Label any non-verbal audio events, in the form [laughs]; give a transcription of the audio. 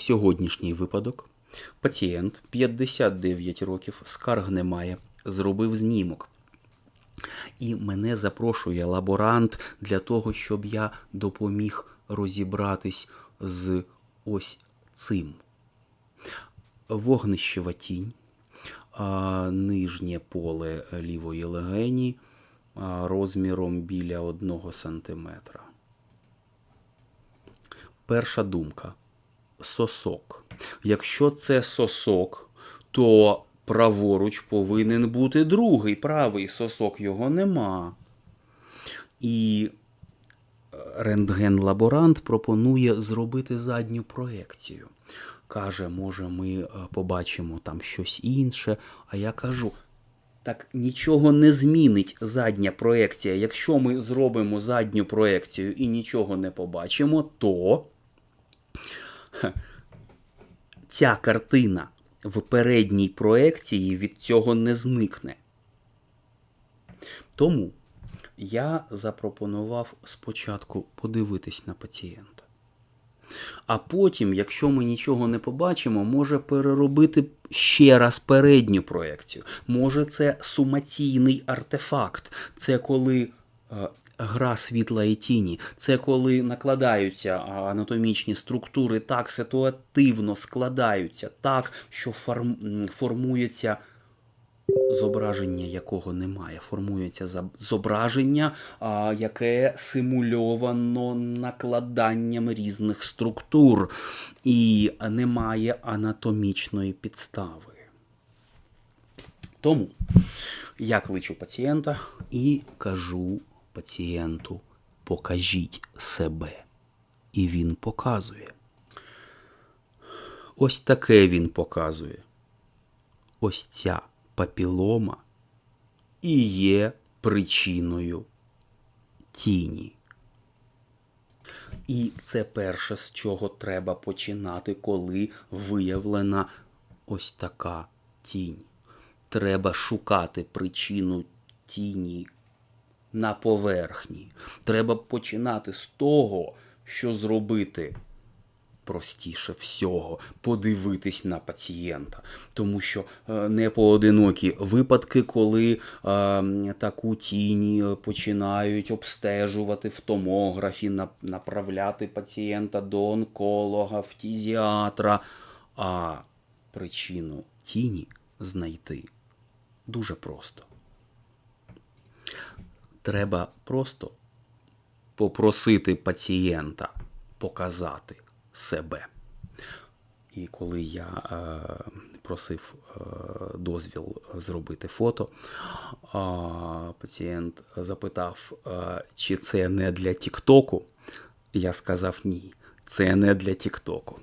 сьогоднішній випадок. Пацієнт 59 років, скарг немає, зробив знімок. І мене запрошує лаборант для того, щоб я допоміг розібратись з ось цим. Вогнищева тінь, нижнє поле лівої легені розміром біля 1 см. Перша думка сосок. Якщо це сосок, то праворуч повинен бути другий правий сосок, його нема. І е, рентген-лаборант пропонує зробити задню проекцію. Каже, може, ми е, побачимо там щось інше. А я кажу, так нічого не змінить задня проекція. Якщо ми зробимо задню проекцію і нічого не побачимо, то [laughs] ця картина в передній проекції від цього не зникне. Тому я запропонував спочатку подивитись на пацієнта. А потім, якщо ми нічого не побачимо, може переробити ще раз передню проекцію. Може, це сумаційний артефакт. Це коли е, гра світла і тіні, це коли накладаються анатомічні структури так ситуативно складаються, так, що форм, формується зображення, якого немає. Формується зображення, яке симульовано накладанням різних структур і немає анатомічної підстави. Тому я кличу пацієнта і кажу пацієнту: покажіть себе. І він показує. Ось таке він показує. Ось ця папілома і є причиною тіні. І це перше, з чого треба починати, коли виявлена ось така тінь. Треба шукати причину тіні на поверхні. Треба починати з того, що зробити простіше всього подивитись на пацієнта, тому що е, не поодинокі випадки, коли е, таку тінь починають обстежувати в томографі, на- направляти пацієнта до онколога, фтізіатра. А причину тіні знайти дуже просто. Треба просто попросити пацієнта показати себе. І коли я е, просив е, дозвіл зробити фото, а, пацієнт запитав, е, чи це не для Тіктоку. Я сказав ні, це не для Тіктоку.